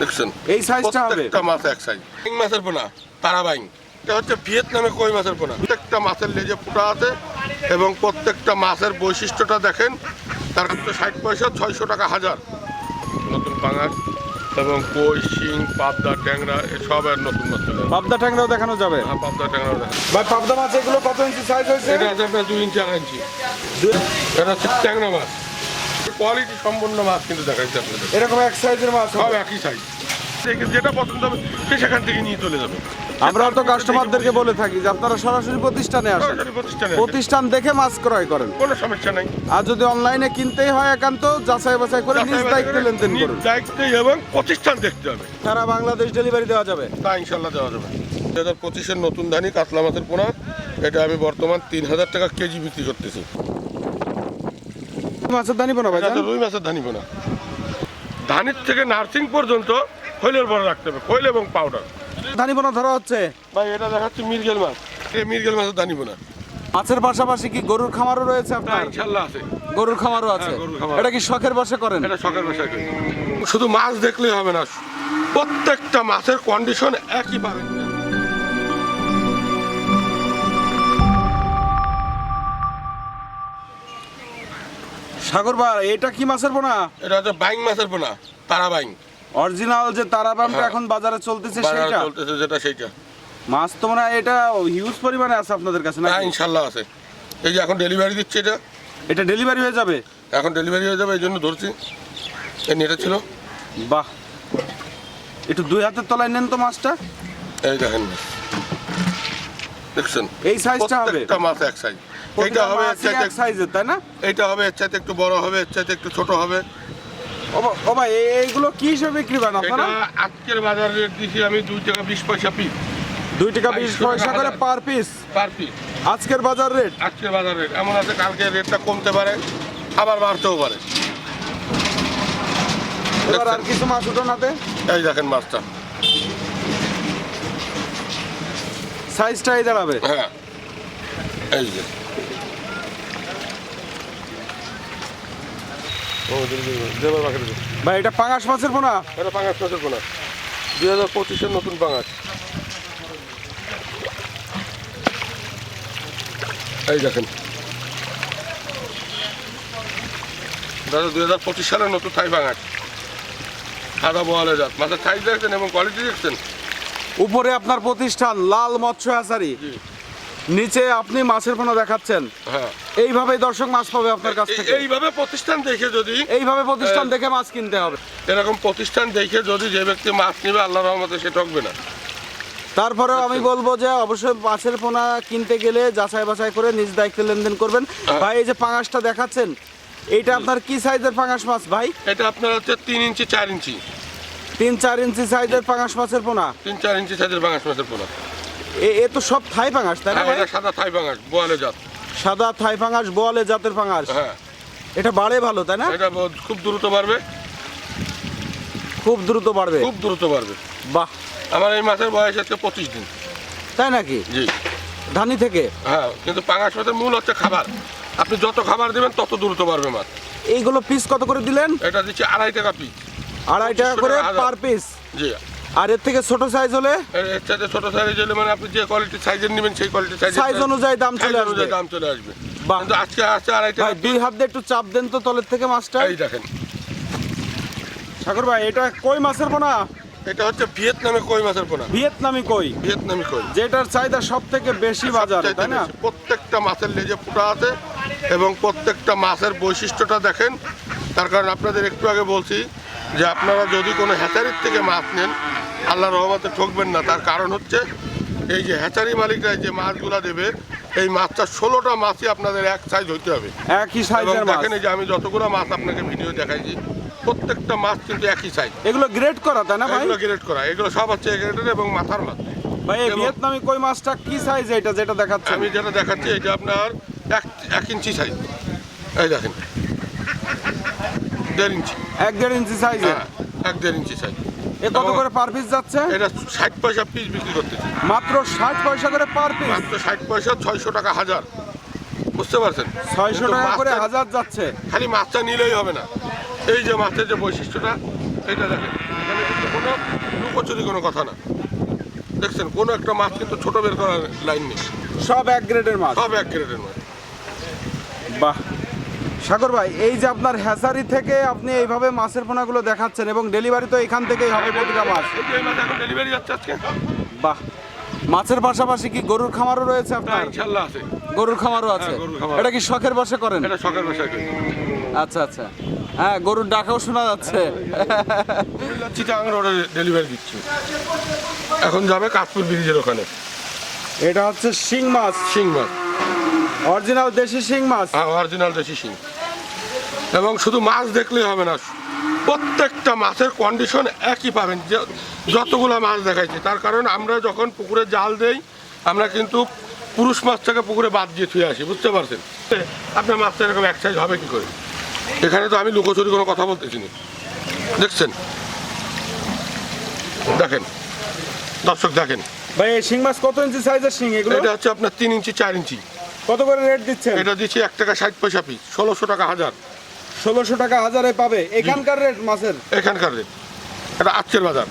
দেখছেন? এই সাইজটা হবে। প্রত্যেকটা মাছ এক সাইজ বাইং মাছের পোনা? তারা বাইং এটা হচ্ছে ভিয়েতনামে কই মাছের পোনা? প্রত্যেকটা মাছের লেজে ফুটা আছে এবং প্রত্যেকটা মাছের বৈশিষ্ট্যটা দেখেন। তার হচ্ছে ষাট পয়সা ছয়শো টাকা হাজার। নতুন পাঙাশ এবং কই শিং পাবদা ট্যাংরা সব আর নতুন মাছ। পাবদা ট্যাংরাও দেখানো যাবে। হ্যাঁ পাবদা ট্যাংরা দেখেন ভাই পাবদা মাছ এগুলো কত ইঞ্চি সাইজ হয়েছে? এটা আছে আপনার দুই ইঞ্চি আড়াই ইঞ্চি এটা হচ্ছে ট্যাংরা মাছ। কোয়ালিটি সম্পন্ন মাছ কিন্তু দেখাচ্ছি আপনাদের। এরকম এক সাইজের মাছ সব হবে। একই সাইজ যেটা পছন্দ হবে সে সেখান থেকে নিয়ে চলে যাবে। আমরা তো কাস্টমারদেরকে বলে থাকি যে আপনারা সরাসরি প্রতিষ্ঠানে আসেন। প্রতিষ্ঠান দেখে মাছ ক্রয় করেন। কোনো সমস্যা নাই। আর যদি অনলাইনে কিনতেই হয় একান্ত যাচাই বাছাই করে নিজ দায়িত্বে লেনদেন করুন। দায়িত্বে এবং প্রতিষ্ঠান দেখতে হবে। সারা বাংলাদেশ ডেলিভারি দেওয়া যাবে। তা ইনশাল্লাহ দেওয়া যাবে। দু হাজার পঁচিশের নতুন ধানি কাতলা মাছের পোনা এটা আমি বর্তমান তিন হাজার টাকা কেজি বিক্রি করতেছি। মাছের দানি বানা ভাই রুই মাছের ধানি পোনা ধানির থেকে নার্সিং পর্যন্ত খৈলের বড় রাখতে হবে খৈল এবং পাউডার দানি বানা ধরা হচ্ছে। ভাই এটা দেখাচ্ছে মিরগেল মাছ। এই মিরগেল মাছের ধানি পোনা মাছের পাশাপাশি কি গরুর খামারও রয়েছে আপনার? ইনশাল্লাহ আছে। গরুর খামারও আছে। হ্যাঁ। এটা কি শখের বসে করেন? এটা সকাল বসে করি। শুধু মাছ দেখলেই হবে না প্রত্যেকটা মাছের কন্ডিশন একই পাবেন সাগর ভাই এটা কি মাছের পোনা? এটা হচ্ছে বাইং মাছের পোনা তারা বাইং। অরিজিনাল যে তারাবামটা হ্যাঁ। এখন বাজারে চলতেছে সেইটা? চলতেছে যেটা সেইটা। মাছ তো হয় এটা হিউজ পরিমাণে আছে আপনাদের কাছে না হ্যাঁ ইনশাল্লাহ আছে। এই যে এখন ডেলিভারি দিচ্ছে এটা। এটা ডেলিভারি হয়ে যাবে? এখন ডেলিভারি হয়ে যাবে এই জন্য ধরছি। এই নেটে ছিল। বাহ। একটু দুই হাতের তলায় নেন তো মাছটা। এই দেখেন। দেখছেন? এই সাইজটা হবে। মাছ এক সাইজ প্রতিটা হবে এক সাইজের তাই না? এইটা হবে এর চাইতে একটু বড় হবে এর চাইতে একটু ছোট হবে। ও ভাই এইগুলো কি হিসেবে বিক্রি করেন এটা আপনারা আজকের বাজার রেট দিছি আমি দুই টাকা বিশ পয়সা পিস দুই টাকা বিশ পয়সা করে পার পিস পার পিস আজকের বাজার রেট আজকের বাজার রেট এমন আছে কালকে রেটটা কমতে পারে আবার বাড়তেও পারে। এবার আর কিছু মাছ উঠো নাতে এই দেখেন মাছটা। সাইজটা এই দাঁড়াবে। হ্যাঁ। এই যে। ভাই এটা পাঙাশ মাছের পোনা? এটা পাঙাশ মাছের কোনা দুই হাজার পঁচিশের নতুন পাঙাশ। এই দেখেন। দাদা দুই হাজার পঁচিশ সালের নতুন থাই পাঙাশ। সাদা বোয়ালে জাত। মাছের সাইজ দেখছেন এবং কোয়ালিটি দেখছেন? উপরে আপনার প্রতিষ্ঠান লাল মৎস্য আচারি। জি। নিচে আপনি মাছের পোনা দেখাচ্ছেন। হ্যাঁ। এইভাবেই দর্শক মাছ পাবে আপনার কাছ থেকে। এইভাবে প্রতিষ্ঠান দেখে যদি এইভাবে প্রতিষ্ঠান দেখে মাছ কিনতে হবে। এরকম প্রতিষ্ঠান দেখে যদি যে ব্যক্তি মাছ নেবে আল্লাহ রহমতে সে ঠকবে না। তারপরেও আমি বলব যে অবশ্যই মাছের পোনা কিনতে গেলে যাচাই বাছাই করে নিজ দায়িত্বে লেনদেন করবেন। হ্যাঁ। ভাই এই যে পাঙাশটা দেখাচ্ছেন এইটা আপনার কি সাইজের পাঙাশ মাছ ভাই? এটা আপনার হচ্ছে তিন ইঞ্চি চার ইঞ্চি। তিন চার ইঞ্চি সাইজের পাঙাশ মাছের পোনা? তিন চার ইঞ্চি সাইজের বাঙাশ মাছের পোনা। এ- এ তো সব থাই পাঙাশ তাই না হ্যাঁ সাদা থাই বাঙাশ বোয়ালে জাত। সাদা থাই পাঙাশ বোয়ালে জাতের পাঙাশ। হ্যাঁ। এটা বাড়ে ভালো তাই না? এটা খুব দ্রুত বাড়বে। খুব দ্রুত বাড়বে। খুব দ্রুত বাড়বে। বাহ। আমার এই মাছের বয়স হচ্ছে পঁচিশ দিন। তাই নাকি? জি। ধানি থেকে? হ্যাঁ কিন্তু পাঙাশ মাছের মূল হচ্ছে খাবার। আপনি যত খাবার দেবেন তত দ্রুত বাড়বে মাছ। এইগুলো পিস কত করে দিলেন? এটা দিচ্ছে আড়াই টাকা পিস আড়াই টাকা করে। পার পিস জি। আর এর থেকে ছোট সাইজ হলে? এর ছোট সাইজ হলে মানে আপনি যে কোয়ালিটির সাইজের নেবেন সেই কোয়ালিটির সাইজ সাইজ অনুযায়ী দাম চলে আসবে। দাম চলে আসবে। কিন্তু আজকে আছে আড়াই টাকা ভাই দুই হাত দিয়ে একটু চাপ দেন তো তলের থেকে মাছটা। এই দেখেন। সাগর ভাই এটা কই মাছের পোনা? এটা হচ্ছে ভিয়েতনামে কই মাছের পোনা। ভিয়েতনামি কই? ভিয়েতনামি কই। যেটার চাহিদা সব থেকে বেশি বাজারে তাই না? প্রত্যেকটা মাছের লেজে ফুটা আছে এবং প্রত্যেকটা মাছের বৈশিষ্ট্যটা দেখেন। তার কারণ আপনাদের একটু আগে বলছি যে আপনারা যদি কোনো হ্যাচারির থেকে মাছ নেন আল্লাহ রহমতে ঠকবেন না। তার কারণ হচ্ছে এই যে হ্যাচারি মালিকরা যে মাছগুলো দেবে এই মাছটা ষোলোটা মাছই আপনাদের এক সাইজ হইতে হবে। একই সাইজ দেখেন যে আমি যতগুলো মাছ আপনাকে ভিডিও দেখাইছি প্রত্যেকটা মাছ কিন্তু একই সাইজ এগুলো গ্রেড করা তাই না ভাই? এগুলো গ্রেড করা। এগুলো সব হচ্ছে গ্রেডের এবং মাথার মাছ। ভাই এই ভিয়েতনামি কই মাছটা কি সাইজ এটা যেটা দেখাচ্ছেন আমি যেটা দেখাচ্ছি এটা আপনার এক এক ইঞ্চি সাইজ এই দেখেন দেড় ইঞ্চি। এক দেড় ইঞ্চি সাইজ হ্যাঁ এক দেড় ইঞ্চি সাইজ এ কত করে পার পিস যাচ্ছে? এটা ষাট পয়সা পিস বিক্রি করতেছি। মাত্র ষাট পয়সা করে পার পিস মাত্র ষাট পয়সা ছয়শো টাকা হাজার। বুঝতে পারছেন? ছয়শো টাকা করে হাজার যাচ্ছে। খালি মাছটা নিলেই হবে না। এই যে মাছের যে বৈশিষ্ট্যটা এটা দেখেন এখানে কিন্তু কোনো লুকোচুরি কোনো কথা না। দেখছেন কোনো একটা মাছ কিন্তু ছোট বের করার লাইন নেই। সব এক গ্রেডের মাছ। সব এক গ্রেডের মাছ। বাহ। সাগর ভাই এই যে আপনার হ্যাচারি থেকে আপনি এইভাবে মাছের পোনাগুলো দেখাচ্ছেন এবং ডেলিভারি তো এখান থেকেই হবে প্রতিটা মাছ। ডেলিভারি যাচ্ছে আজকে। বাহ মাছের পাশাপাশি কি গরুর খামারও রয়েছে আপনার? আছে। গরুর খামারও আছে। হ্যাঁ। এটা কি শখের বসে করেন? এটা করি। আচ্ছা আচ্ছা। হ্যাঁ গরুর ডাকাও শোনা যাচ্ছে। চিটাং রোডে ডেলিভারি দিচ্ছি। এখন যাবে কাশপুর ব্রিজের ওখানে। এটা হচ্ছে শিং মাছ। শিং মাছ। অরিজিনাল দেশি শিং মাছ? হ্যাঁ অরিজিনাল দেশি শিং। এবং শুধু মাছ দেখলেই হবে না প্রত্যেকটা মাছের কন্ডিশন একই পাবেন যে- যতগুলো মাছ দেখাইছি। তার কারণ আমরা যখন পুকুরে জাল দেই আমরা কিন্তু পুরুষ মাছটাকে পুকুরে বাদ দিয়ে থুয়ে আসি বুঝতে পারছেন? আপনার মাছটা এরকম এক সাইজ হবে কি করে? এখানে তো আমি লুকোচুরি কোনো কথা বলতেছি না। দেখছেন? দেখেন। দর্শক দেখেন। ভাই এই শিং মাছ কত ইঞ্চি সাইজের শিং এগুলো? এটা হচ্ছে আপনার তিন ইঞ্চি চার ইঞ্চি। কত করে রেট দিচ্ছেন? এটা দিচ্ছি এক টাকা ষাট পয়সা পিস ষোলোশো টাকা হাজার। ষোলোশো টাকা হাজারে পাবে। এখানকার রেট মাছের? এখানকার রেট এটা আজকের বাজার।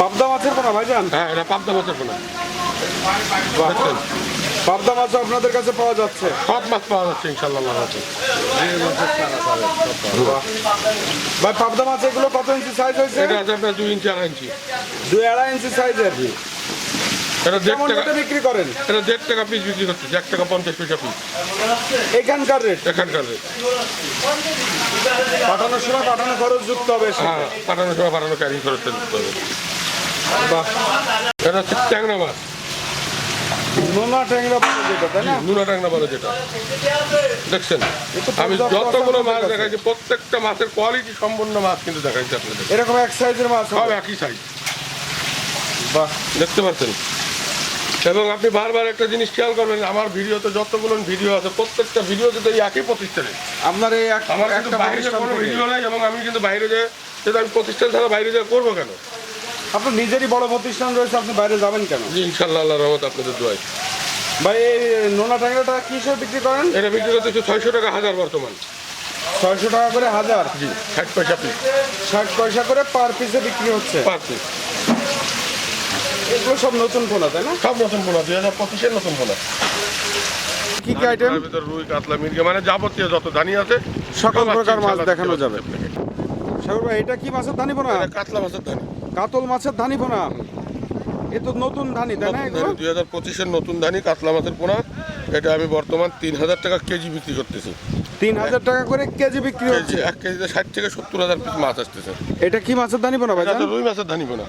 পাবদা মাছের পোনা ভাইজান? হ্যাঁ এটা পাবদা মাছের পোনা। পাবদা মাছও আপনাদের কাছে পাওয়া যাচ্ছে। সব মাছ পাওয়া যাচ্ছে ইনশাল্লাহ ভাই পাবদা মাছ এগুলো কত ইঞ্চি সাইজ হয়েছে? এটা দুই ইঞ্চি আড়াই ইঞ্চি দুই আড়াই ইঞ্চি সাইজের এটা দেড় কেমন টাকা বিক্রি করেন? এটা দেড় টাকা পিস বিক্রি এক টাকা পঞ্চাশ পয়সা পিস এখানকার রেট? এখানকার রেট। পাঠানোর সময় পাঠানো খরচ যুক্ত হবে হ্যাঁ পাঠানোর সময় পাঠানো ক্যারি খরচটা দিতে হবে। বাহ। এটা হচ্ছে ট্যাংরা মাছ। নোনা ট্যাংরা বলে যেটা তাই না? নুনা ট্যাংরা বলে যেটা। দেখছেন? আমি যতগুলো মাছ দেখাইছি প্রত্যেকটা মাছের কোয়ালিটি সম্পন্ন মাছ কিন্তু দেখাইছি আপনাদের। এরকম এক সাইজের মাছ সব একই সাইজ বাহ। দেখতে পাচ্ছেন? এবং আপনি বারবার একটা জিনিস খেয়াল করবেন আমার ভিডিওতে যতগুলো ভিডিও আছে প্রত্যেকটা ভিডিও কিন্তু এই একই প্রতিষ্ঠানে। আপনার এই আমার কিন্তু বাইরে কোনো ভিডিও নাই এবং আমি কিন্তু বাইরে যে যেটা আমি প্রতিষ্ঠান ছাড়া বাইরে যা করব কেন? আপনার নিজেরই বড় প্রতিষ্ঠান রয়েছে আপনি বাইরে যাবেন কেন? ইনশাল্লাহ আল্লাহ রহমত আপনাদের দোয়াই ভাই এই নোনা ট্যাংরাটা কি হিসেবে বিক্রি করেন? এটা বিক্রি করতে ছয়শো টাকা হাজার বর্তমান। ছয়শো টাকা করে হাজার? জি ষাট পয়সা পিস ষাট পয়সা করে পার পিসে বিক্রি হচ্ছে। পার পিস এগুলো সব নতুন ফোনা তাই না? সব নতুন পোনা দুই হাজার পঁচিশের নতুন পোনা কি কি আইটেম ভিতর রুই কাতলা মির্গে মানে যাবতীয় যত ধানি আছে সকল প্রকার মাছ দেখানো যাবে। সাগর ভাই এটা কি মাছের ধানি পোনা কাতলা মাছের ধানি কাতল মাছের ধানি পোনা এ তো নতুন ধানি তাই না দুই হাজার পঁচিশের নতুন ধানি কাতলা মাছের পোনা এটা আমি বর্তমান তিন হাজার টাকা কেজি বিক্রি করতেছি। তিন হাজার টাকা করে কেজি বিক্রি হচ্ছে? এক কেজিতে ষাট থেকে সত্তর হাজার পিস মাছ আসতেছে। এটা কি মাছের ধানি পোনা ভাই রুই মাছের ধানি পোনা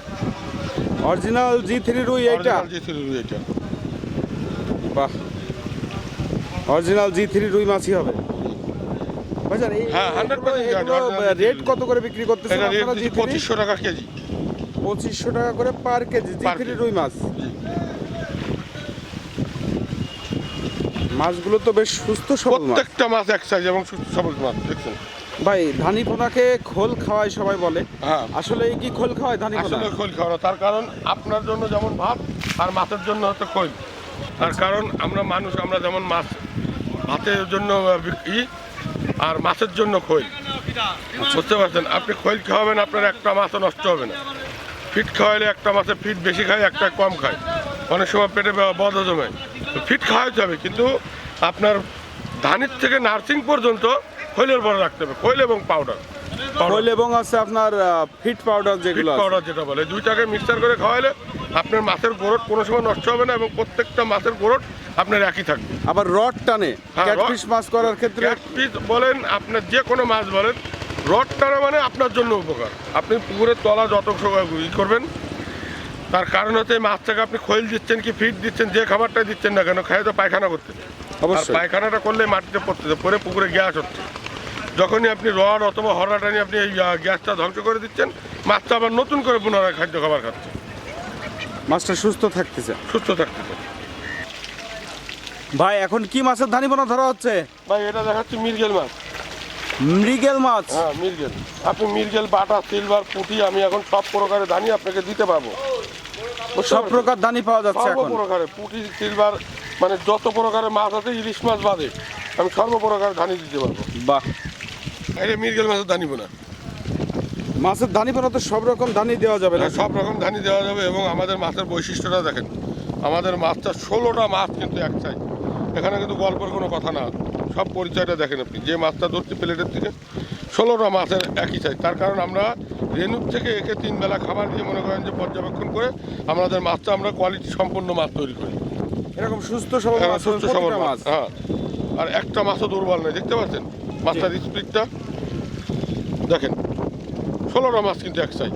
অরিজিনাল জি থ্রি রুই এইটা। Original যে ছিল রুই এটা বাহ। অরিজিনাল জি থ্রি রুই মাছই হবে। এই হ্যাঁ, 100% এগুলো original রেট কত করে বিক্রি করতেছেন এটা জি পঁচিশশো টাকা কেজি। পঁচিশশো টাকা করে পার কেজি জি থ্রি রুই মাছ। জি। মাছগুলো তো বেশ সুস্থ সবল মাছ। প্রত্যেকটা মাছ এক সাইজ এবং সুস্থ সবল মাছ দেখছেন? ভাই ধানি পোনাকে খোল খাওয়ায় সবাই বলে। হ্যাঁ। আসলে কি খোল খাওয়ায় ধানি আসলে খোল খাওয়ানো তার কারণ আপনার জন্য যেমন ভাত আর মাছের জন্য হচ্ছে খোল। তার কারণ আমরা মানুষ আমরা যেমন মাছ ভাতের জন্য ই আর মাছের জন্য খৈল। বুঝতে পারছেন? আপনি খোল খাওয়াবেন আপনার একটা মাছও নষ্ট হবে না। ফিট খাওয়াইলে একটা মাছের ফিট বেশি খায় একটা কম খায়। অনেক সময় পেটে বদ জমে ফিট খাওয়াইতে হবে কিন্তু আপনার ধানের থেকে নার্সিং পর্যন্ত খৈলের বড় রাখতে হবে খৈল এবং পাউডার খোল এবং আছে আপনার ফিট পাউডার যেগুলো। পাউডার যেটা বলে দুইটাকে মিক্সার করে খাওয়াইলে আপনার মাছের গোরট কোনো সময় নষ্ট হবে না এবং প্রত্যেকটা মাছের গোরট আপনার একই থাকবে। আবার রড টানে ক্যাটফিশ মাছ করার ক্ষেত্রে ক্যাটফিস বলেন আপনার যে কোনো মাছ বলেন রড টানা মানে আপনার জন্য উপকার। আপনি পুকুরের তলা যত সময় ই করবেন তার কারণ হচ্ছে মাছটাকে আপনি খৈল দিচ্ছেন কি ফিট দিচ্ছেন যে খাবারটা দিচ্ছেন না কেন খাই তো পায়খানা করতে অবশ্যই। পায়খানাটা করলে মাটিতে পড়তেছে পরে পুকুরে গ্যাস হচ্ছে। যখনই আপনি রড অথবা হরা টানি আপনি এই গ্যাসটা ধ্বংস করে দিচ্ছেন মাছটা আবার নতুন করে পুনরায় খাদ্য খাবার খাচ্ছে মাছটা সুস্থ থাকতেছে। সুস্থ থাকতেছে। ভাই এখন কি মাছের ধানি পোনা ধরা হচ্ছে? ভাই এটা দেখাচ্ছে মির্গেল মাছ। মৃগেল মাছ? হ্যাঁ মির্গেল আপনি মির্গেল বাটা সিলভার পুঁটি আমি এখন সব প্রকারের দানি আপনাকে দিতে পারব সব প্রকার ধানি পাওয়া যাচ্ছে এখন। প্রকারের পুঁটি সিলভার মানে যত প্রকারের মাছ আছে ইলিশ মাছ বাদে আমি সর্ব প্রকারের ধানি দিতে পারব। বাহ। এটা মির্গেল মাছের দানি বোনা। মাছের পোনা তো সব রকম ধানি দেওয়া যাবে না সব রকম ধানি দেওয়া যাবে এবং আমাদের মাছের বৈশিষ্ট্যটা দেখেন। আমাদের মাছটা ষোলোটা মাছ কিন্তু এক চাই এখানে কিন্তু গল্পের কোনো কথা না। সব পরিচয়টা দেখেন আপনি। যে মাছটা ধরছি প্লেটের থেকে ষোলোটা মাছের একই চাই তার কারণ আমরা রেনুর থেকে একে তিন বেলা খাবার দিয়ে মনে করেন যে পর্যবেক্ষণ করে আমাদের মাছটা আমরা কোয়ালিটি সম্পন্ন মাছ তৈরি করি। এরকম সুস্থ সবল হ্যাঁ, সুস্থ সবল মাছ মাছ। হ্যাঁ। আর একটা মাছও দুর্বল নেই দেখতে পাচ্ছেন? মাছটার স্পিডটা দেখেন ষোলোটা মাছ কিন্তু এক চাই